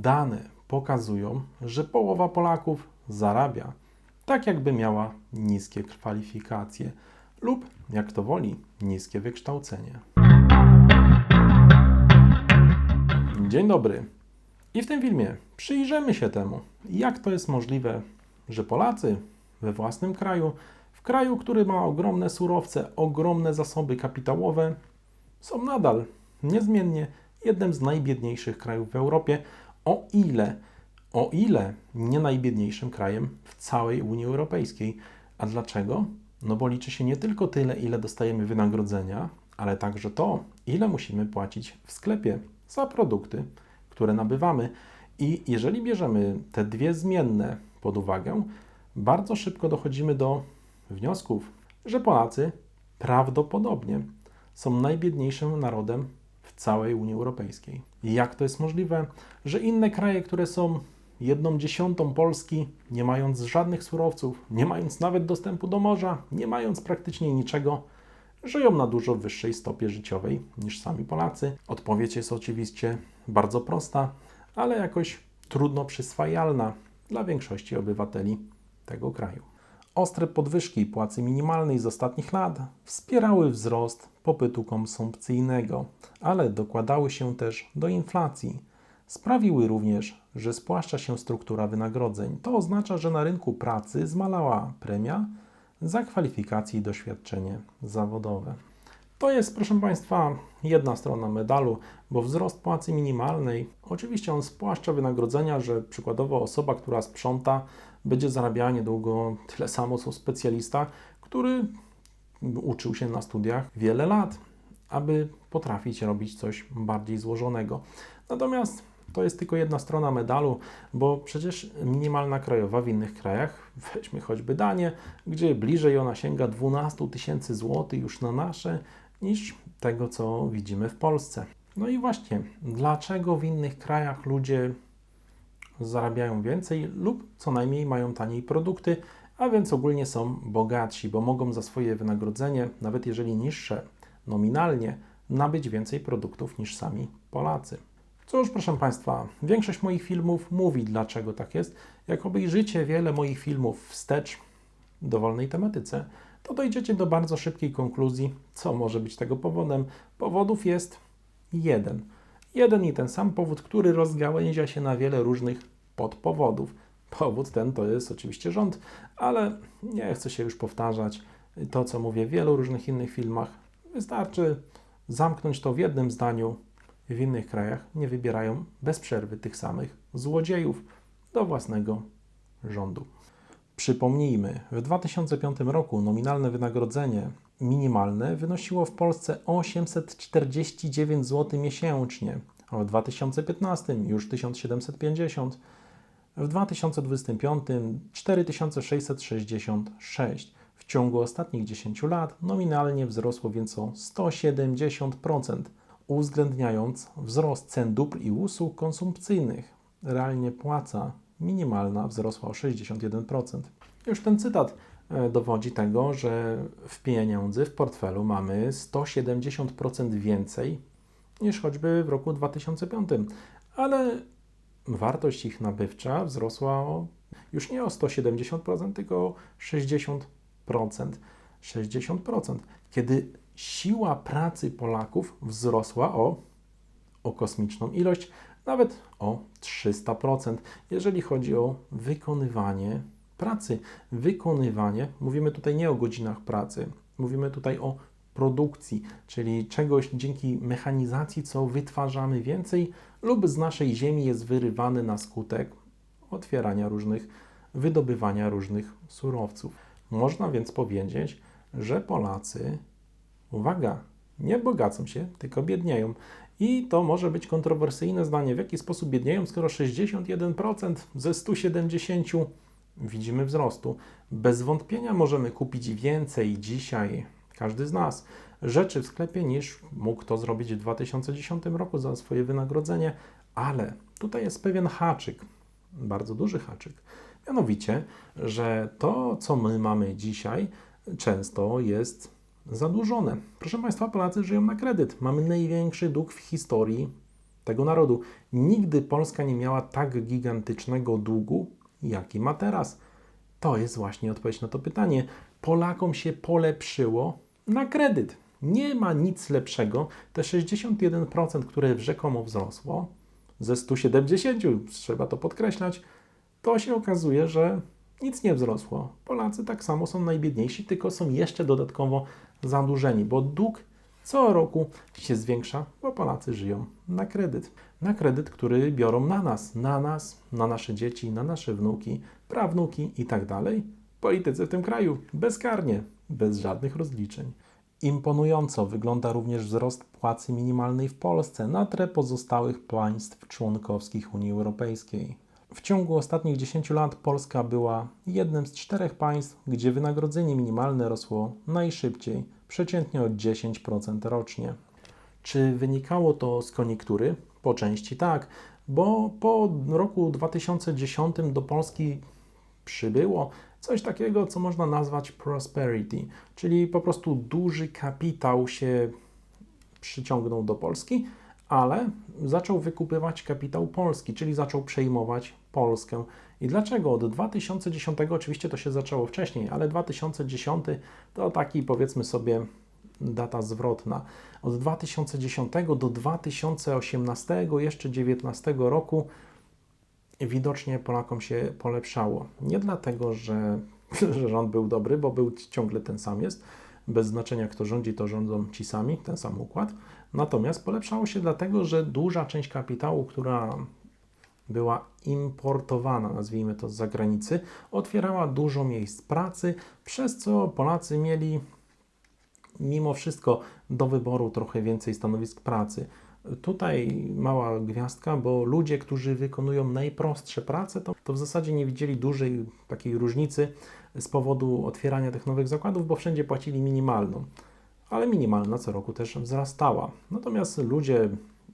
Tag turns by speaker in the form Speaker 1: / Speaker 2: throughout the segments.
Speaker 1: Dane pokazują, że połowa Polaków zarabia tak, jakby miała niskie kwalifikacje lub, jak to woli, niskie wykształcenie. Dzień dobry. I w tym filmie przyjrzymy się temu, jak to jest możliwe, że Polacy we własnym kraju, w kraju, który ma ogromne surowce, ogromne zasoby kapitałowe, są nadal niezmiennie jednym z najbiedniejszych krajów w Europie, o ile, o ile nie najbiedniejszym krajem w całej Unii Europejskiej. A dlaczego? No bo liczy się nie tylko tyle, ile dostajemy wynagrodzenia, ale także to, ile musimy płacić w sklepie za produkty, które nabywamy. I jeżeli bierzemy te dwie zmienne pod uwagę, bardzo szybko dochodzimy do wniosków, że Polacy prawdopodobnie są najbiedniejszym narodem w całej Unii Europejskiej. Jak to jest możliwe, że inne kraje, które są jedną dziesiątą Polski, nie mając żadnych surowców, nie mając nawet dostępu do morza, nie mając praktycznie niczego, żyją na dużo wyższej stopie życiowej niż sami Polacy? Odpowiedź jest oczywiście bardzo prosta, ale jakoś trudno przyswajalna dla większości obywateli tego kraju. Ostre podwyżki płacy minimalnej z ostatnich lat wspierały wzrost popytu konsumpcyjnego, ale dokładały się też do inflacji. Sprawiły również, że spłaszcza się struktura wynagrodzeń. To oznacza, że na rynku pracy zmalała premia za kwalifikacje i doświadczenie zawodowe. To jest, proszę Państwa, jedna strona medalu, bo wzrost płacy minimalnej, oczywiście on spłaszcza wynagrodzenia, że przykładowo osoba, która sprząta, będzie zarabiała niedługo tyle samo co specjalista, który uczył się na studiach wiele lat, aby potrafić robić coś bardziej złożonego. Natomiast to jest tylko jedna strona medalu, bo przecież minimalna krajowa w innych krajach, weźmy choćby Danię, gdzie bliżej ona sięga 12 tysięcy złotych już na nasze, niż tego, co widzimy w Polsce. No i właśnie, dlaczego w innych krajach ludzie zarabiają więcej lub co najmniej mają taniej produkty, a więc ogólnie są bogatsi, bo mogą za swoje wynagrodzenie, nawet jeżeli niższe nominalnie, nabyć więcej produktów niż sami Polacy. Cóż, proszę Państwa, większość moich filmów mówi, dlaczego tak jest. Jak obejrzycie wiele moich filmów wstecz dowolnej tematyce, to dojdziecie do bardzo szybkiej konkluzji, co może być tego powodem. Powodów jest jeden. Jeden i ten sam powód, który rozgałęzia się na wiele różnych podpowodów. Powód ten to jest oczywiście rząd, ale nie chcę się już powtarzać. To, co mówię w wielu różnych innych filmach, wystarczy zamknąć to w jednym zdaniu. W innych krajach nie wybierają bez przerwy tych samych złodziejów do własnego rządu. Przypomnijmy, w 2005 roku nominalne wynagrodzenie minimalne wynosiło w Polsce 849 zł miesięcznie, a w 2015 już 1750, w 2025 4666. W ciągu ostatnich 10 lat nominalnie wzrosło więc o 170%, uwzględniając wzrost cen dóbr i usług konsumpcyjnych. Realnie płaca minimalna wzrosła o 61%. Już ten cytat e, dowodzi tego, że w pieniędzy, w portfelu mamy 170% więcej niż choćby w roku 2005, ale wartość ich nabywcza wzrosła o, już nie o 170%, tylko o 60%. 60%, kiedy siła pracy Polaków wzrosła o, o kosmiczną ilość, nawet o 300%, jeżeli chodzi o wykonywanie pracy. Wykonywanie, mówimy tutaj nie o godzinach pracy, mówimy tutaj o produkcji, czyli czegoś dzięki mechanizacji, co wytwarzamy więcej lub z naszej ziemi jest wyrywane na skutek otwierania różnych, wydobywania różnych surowców. Można więc powiedzieć, że Polacy, uwaga, nie bogacą się, tylko biednieją. I to może być kontrowersyjne zdanie, w jaki sposób biednieją, skoro 61% ze 170 widzimy wzrostu. Bez wątpienia możemy kupić więcej dzisiaj, każdy z nas, rzeczy w sklepie niż mógł to zrobić w 2010 roku za swoje wynagrodzenie, ale tutaj jest pewien haczyk, bardzo duży haczyk. Mianowicie, że to, co my mamy dzisiaj, często jest zadłużone. Proszę Państwa, Polacy żyją na kredyt. Mamy największy dług w historii tego narodu. Nigdy Polska nie miała tak gigantycznego długu, jaki ma teraz. To jest właśnie odpowiedź na to pytanie. Polakom się polepszyło na kredyt. Nie ma nic lepszego. Te 61%, które rzekomo wzrosło, ze 170, trzeba to podkreślać, to się okazuje, że nic nie wzrosło. Polacy tak samo są najbiedniejsi, tylko są jeszcze dodatkowo zadłużeni, bo dług co roku się zwiększa, bo Polacy żyją na kredyt. Na kredyt, który biorą na nas, na nas, na nasze dzieci, na nasze wnuki, prawnuki i tak dalej. Politycy w tym kraju bezkarnie, bez żadnych rozliczeń. Imponująco wygląda również wzrost płacy minimalnej w Polsce na tle pozostałych państw członkowskich Unii Europejskiej. W ciągu ostatnich 10 lat Polska była jednym z czterech państw, gdzie wynagrodzenie minimalne rosło najszybciej, przeciętnie o 10% rocznie. Czy wynikało to z koniunktury? Po części tak, bo po roku 2010 do Polski przybyło coś takiego, co można nazwać prosperity, czyli po prostu duży kapitał się przyciągnął do Polski, ale zaczął wykupywać kapitał polski, czyli zaczął przejmować Polskę. I dlaczego? Od 2010, oczywiście to się zaczęło wcześniej, ale 2010 to taki powiedzmy sobie data zwrotna. Od 2010 do 2018, jeszcze 2019 roku widocznie Polakom się polepszało. Nie dlatego, że, że rząd był dobry, bo był ciągle ten sam jest, bez znaczenia kto rządzi, to rządzą ci sami, ten sam układ. Natomiast polepszało się dlatego, że duża część kapitału, która była importowana, nazwijmy to z zagranicy, otwierała dużo miejsc pracy, przez co Polacy mieli mimo wszystko do wyboru trochę więcej stanowisk pracy. Tutaj mała gwiazdka, bo ludzie, którzy wykonują najprostsze prace, to, to w zasadzie nie widzieli dużej takiej różnicy z powodu otwierania tych nowych zakładów, bo wszędzie płacili minimalną. Ale minimalna co roku też wzrastała. Natomiast ludzie,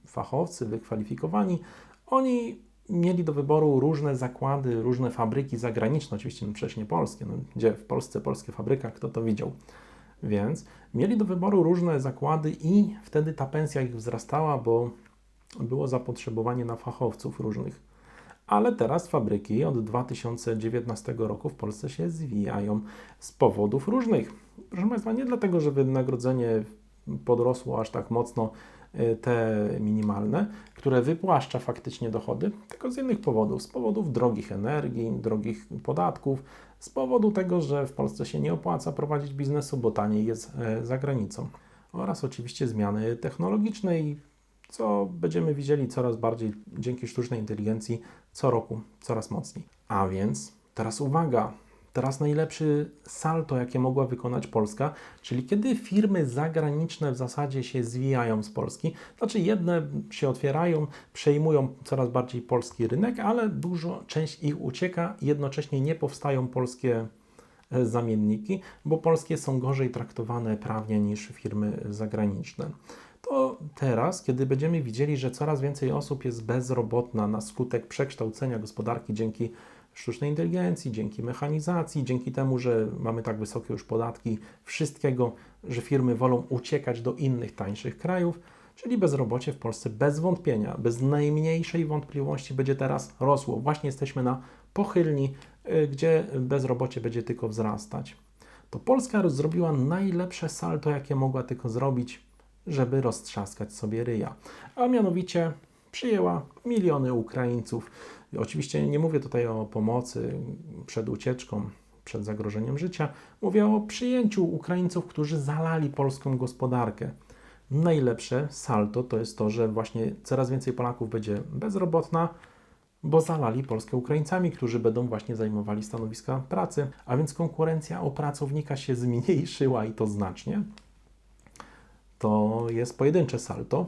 Speaker 1: fachowcy, wykwalifikowani, oni mieli do wyboru różne zakłady, różne fabryki zagraniczne, oczywiście no przecież nie polskie, no, gdzie w Polsce polskie fabryka, kto to widział. Więc mieli do wyboru różne zakłady i wtedy ta pensja ich wzrastała, bo było zapotrzebowanie na fachowców różnych. Ale teraz fabryki od 2019 roku w Polsce się zwijają z powodów różnych. Proszę Państwa, nie dlatego, że wynagrodzenie podrosło aż tak mocno y, te minimalne, które wypłaszcza faktycznie dochody, tylko z innych powodów. Z powodów drogich energii, drogich podatków, z powodu tego, że w Polsce się nie opłaca prowadzić biznesu, bo taniej jest e, za granicą. Oraz oczywiście zmiany technologiczne i co będziemy widzieli coraz bardziej dzięki sztucznej inteligencji co roku, coraz mocniej. A więc teraz uwaga, teraz najlepszy salto, jakie mogła wykonać Polska, czyli kiedy firmy zagraniczne w zasadzie się zwijają z Polski, znaczy jedne się otwierają, przejmują coraz bardziej polski rynek, ale dużo część ich ucieka, jednocześnie nie powstają polskie e, zamienniki, bo polskie są gorzej traktowane prawnie niż firmy zagraniczne. To teraz, kiedy będziemy widzieli, że coraz więcej osób jest bezrobotna na skutek przekształcenia gospodarki dzięki sztucznej inteligencji, dzięki mechanizacji, dzięki temu, że mamy tak wysokie już podatki wszystkiego, że firmy wolą uciekać do innych, tańszych krajów, czyli bezrobocie w Polsce bez wątpienia, bez najmniejszej wątpliwości będzie teraz rosło. Właśnie jesteśmy na pochylni, y, gdzie bezrobocie będzie tylko wzrastać. To Polska zrobiła najlepsze salto, jakie mogła tylko zrobić, żeby roztrzaskać sobie ryja, a mianowicie przyjęła miliony Ukraińców Oczywiście nie mówię tutaj o pomocy przed ucieczką, przed zagrożeniem życia. Mówię o przyjęciu Ukraińców, którzy zalali polską gospodarkę. Najlepsze salto to jest to, że właśnie coraz więcej Polaków będzie bezrobotna, bo zalali Polskę Ukraińcami, którzy będą właśnie zajmowali stanowiska pracy, a więc konkurencja o pracownika się zmniejszyła i to znacznie. To jest pojedyncze salto,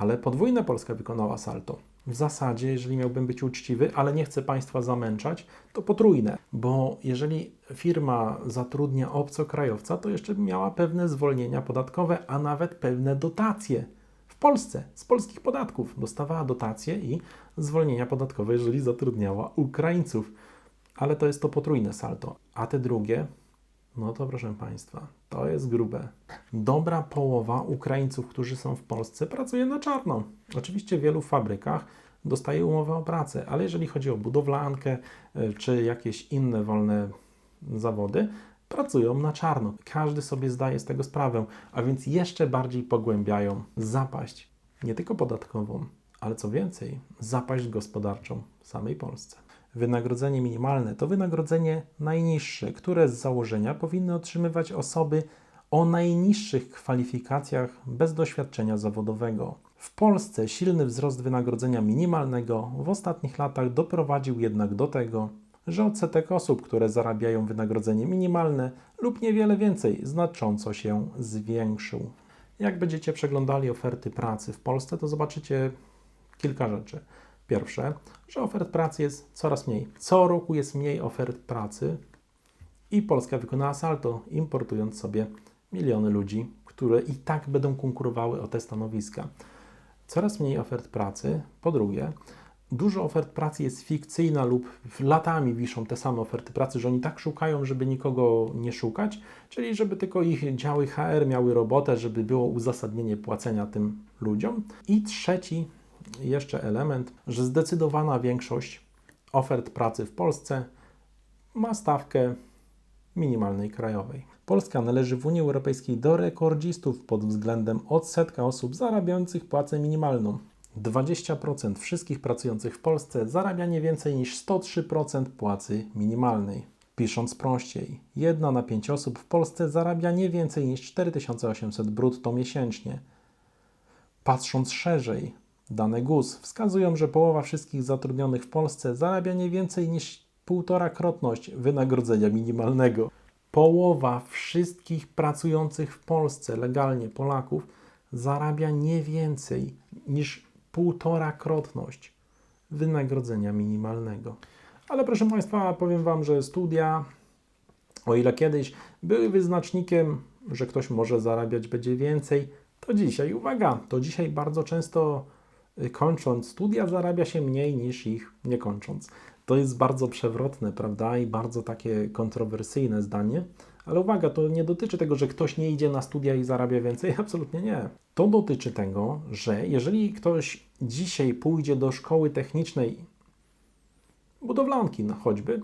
Speaker 1: ale podwójne Polska wykonała salto w zasadzie, jeżeli miałbym być uczciwy, ale nie chcę Państwa zamęczać, to potrójne, bo jeżeli firma zatrudnia obcokrajowca, to jeszcze miała pewne zwolnienia podatkowe, a nawet pewne dotacje. W Polsce z polskich podatków dostawała dotacje i zwolnienia podatkowe, jeżeli zatrudniała Ukraińców. Ale to jest to potrójne salto. A te drugie, No to proszę Państwa, to jest grube. Dobra połowa Ukraińców, którzy są w Polsce, pracuje na czarno. Oczywiście w wielu fabrykach dostaje umowę o pracę, ale jeżeli chodzi o budowlankę y, czy jakieś inne wolne zawody, pracują na czarno. Każdy sobie zdaje z tego sprawę, a więc jeszcze bardziej pogłębiają zapaść, nie tylko podatkową, ale co więcej, zapaść gospodarczą samej Polsce. Wynagrodzenie minimalne to wynagrodzenie najniższe, które z założenia powinny otrzymywać osoby o najniższych kwalifikacjach bez doświadczenia zawodowego. W Polsce silny wzrost wynagrodzenia minimalnego w ostatnich latach doprowadził jednak do tego, że odsetek osób, które zarabiają wynagrodzenie minimalne lub niewiele więcej, znacząco się zwiększył. Jak będziecie przeglądali oferty pracy w Polsce, to zobaczycie kilka rzeczy. Pierwsze, że ofert pracy jest coraz mniej. Co roku jest mniej ofert pracy i Polska wykonała salto, importując sobie miliony ludzi, które i tak będą konkurowały o te stanowiska. Coraz mniej ofert pracy. Po drugie, dużo ofert pracy jest fikcyjna lub latami wiszą te same oferty pracy, że oni tak szukają, żeby nikogo nie szukać, czyli żeby tylko ich działy HR miały robotę, żeby było uzasadnienie płacenia tym ludziom. I trzeci jeszcze element, że zdecydowana większość ofert pracy w Polsce ma stawkę minimalnej krajowej. Polska należy w Unii Europejskiej do rekordzistów pod względem odsetka osób zarabiających płacę minimalną. 20% wszystkich pracujących w Polsce zarabia nie więcej niż 103% płacy minimalnej. Pisząc prościej, jedna na pięć osób w Polsce zarabia nie więcej niż 4800 brutto miesięcznie. Patrząc szerzej, dane GUS wskazują, że połowa wszystkich zatrudnionych w Polsce zarabia nie więcej niż półtorakrotność wynagrodzenia minimalnego. Połowa wszystkich pracujących w Polsce legalnie Polaków zarabia nie więcej niż półtorakrotność wynagrodzenia minimalnego. Ale proszę Państwa, powiem Wam, że studia, o ile kiedyś były wyznacznikiem, że ktoś może zarabiać będzie więcej, to dzisiaj, uwaga, to dzisiaj bardzo często kończąc studia zarabia się mniej niż ich nie kończąc. To jest bardzo przewrotne, prawda, i bardzo takie kontrowersyjne zdanie. Ale uwaga, to nie dotyczy tego, że ktoś nie idzie na studia i zarabia więcej. Absolutnie nie. To dotyczy tego, że jeżeli ktoś dzisiaj pójdzie do szkoły technicznej, budowlanki no choćby,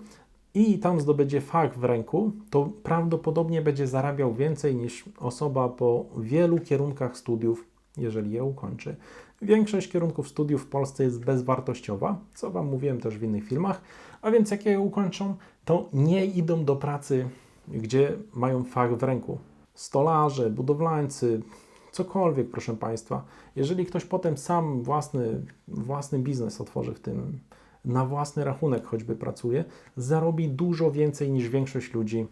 Speaker 1: i tam zdobędzie fach w ręku, to prawdopodobnie będzie zarabiał więcej niż osoba po wielu kierunkach studiów, jeżeli je ukończy. Większość kierunków studiów w Polsce jest bezwartościowa, co Wam mówiłem też w innych filmach, a więc jak je ukończą, to nie idą do pracy gdzie mają fach w ręku. Stolarze, budowlańcy, cokolwiek, proszę Państwa. Jeżeli ktoś potem sam własny, własny biznes otworzy w tym, na własny rachunek choćby pracuje, zarobi dużo więcej niż większość ludzi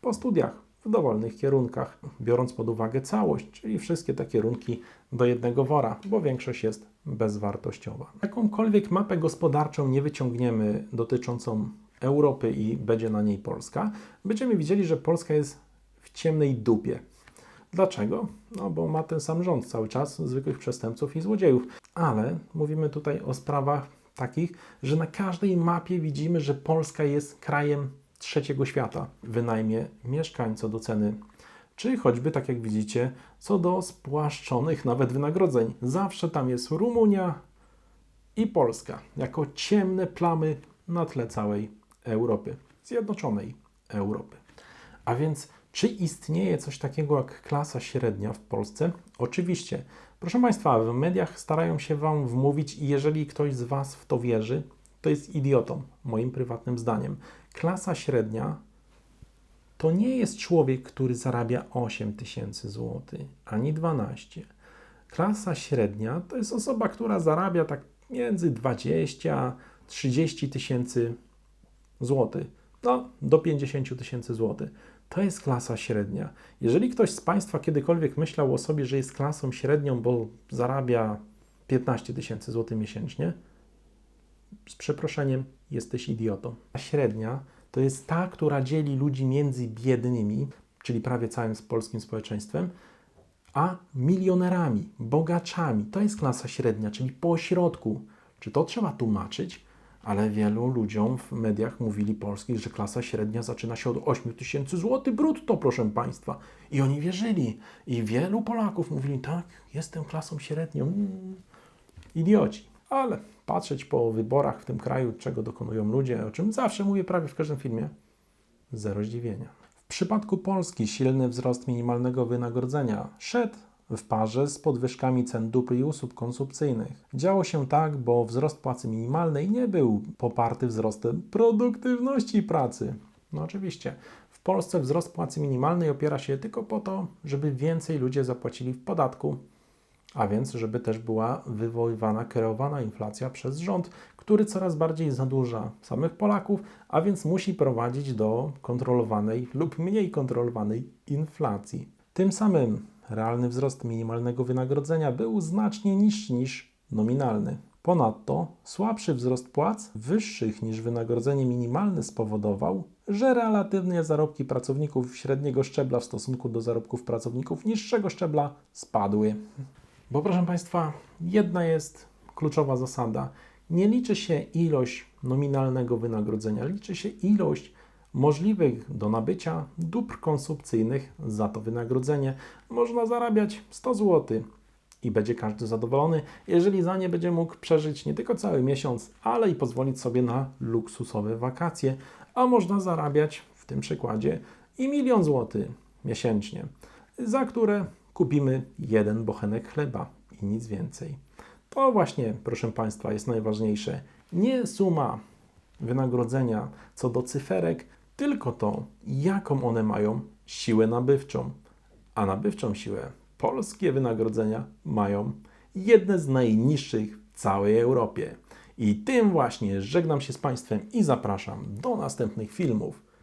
Speaker 1: po studiach w dowolnych kierunkach, biorąc pod uwagę całość, czyli wszystkie te kierunki do jednego wora, bo większość jest bezwartościowa. Jakąkolwiek mapę gospodarczą nie wyciągniemy dotyczącą Europy i będzie na niej Polska, będziemy widzieli, że Polska jest w ciemnej dupie. Dlaczego? No bo ma ten sam rząd cały czas, zwykłych przestępców i złodziejów. Ale mówimy tutaj o sprawach takich, że na każdej mapie widzimy, że Polska jest krajem trzeciego świata. Wynajmie mieszkań co do ceny, czy choćby, tak jak widzicie, co do spłaszczonych nawet wynagrodzeń. Zawsze tam jest Rumunia i Polska, jako ciemne plamy na tle całej Europy, Zjednoczonej Europy. A więc, czy istnieje coś takiego jak klasa średnia w Polsce? Oczywiście. Proszę Państwa, w mediach starają się Wam wmówić, i jeżeli ktoś z Was w to wierzy, to jest idiotą, moim prywatnym zdaniem. Klasa średnia to nie jest człowiek, który zarabia 8 tysięcy złotych, ani 12. Klasa średnia to jest osoba, która zarabia tak między 20 30 tysięcy złotych, no do 50 tysięcy złotych. To jest klasa średnia. Jeżeli ktoś z Państwa kiedykolwiek myślał o sobie, że jest klasą średnią, bo zarabia 15 tysięcy złotych miesięcznie, z przeproszeniem, jesteś idiotą. A średnia to jest ta, która dzieli ludzi między biednymi, czyli prawie całym polskim społeczeństwem, a milionerami, bogaczami. To jest klasa średnia, czyli po środku. Czy to trzeba tłumaczyć? Ale wielu ludziom w mediach mówili polskich, że klasa średnia zaczyna się od 8 tysięcy złotych brutto, proszę Państwa. I oni wierzyli. I wielu Polaków mówili, tak, jestem klasą średnią. Mm. Idioci. Ale patrzeć po wyborach w tym kraju, czego dokonują ludzie, o czym zawsze mówię prawie w każdym filmie, zero zdziwienia. W przypadku Polski silny wzrost minimalnego wynagrodzenia szedł w parze z podwyżkami cen dóbr i usług konsumpcyjnych. Działo się tak, bo wzrost płacy minimalnej nie był poparty wzrostem produktywności pracy. No oczywiście. W Polsce wzrost płacy minimalnej opiera się tylko po to, żeby więcej ludzie zapłacili w podatku, a więc żeby też była wywoływana, kreowana inflacja przez rząd, który coraz bardziej zadłuża samych Polaków, a więc musi prowadzić do kontrolowanej lub mniej kontrolowanej inflacji. Tym samym realny wzrost minimalnego wynagrodzenia był znacznie niższy niż nominalny. Ponadto słabszy wzrost płac wyższych niż wynagrodzenie minimalne spowodował, że relatywnie zarobki pracowników średniego szczebla w stosunku do zarobków pracowników niższego szczebla spadły. Bo proszę Państwa, jedna jest kluczowa zasada. Nie liczy się ilość nominalnego wynagrodzenia, liczy się ilość możliwych do nabycia dóbr konsumpcyjnych za to wynagrodzenie. Można zarabiać 100 zł i będzie każdy zadowolony, jeżeli za nie będzie mógł przeżyć nie tylko cały miesiąc, ale i pozwolić sobie na luksusowe wakacje, a można zarabiać w tym przykładzie i milion złotych miesięcznie, za które kupimy jeden bochenek chleba i nic więcej. To właśnie, proszę Państwa, jest najważniejsze. Nie suma wynagrodzenia co do cyferek, tylko to, jaką one mają siłę nabywczą. A nabywczą siłę polskie wynagrodzenia mają jedne z najniższych w całej Europie. I tym właśnie żegnam się z Państwem i zapraszam do następnych filmów.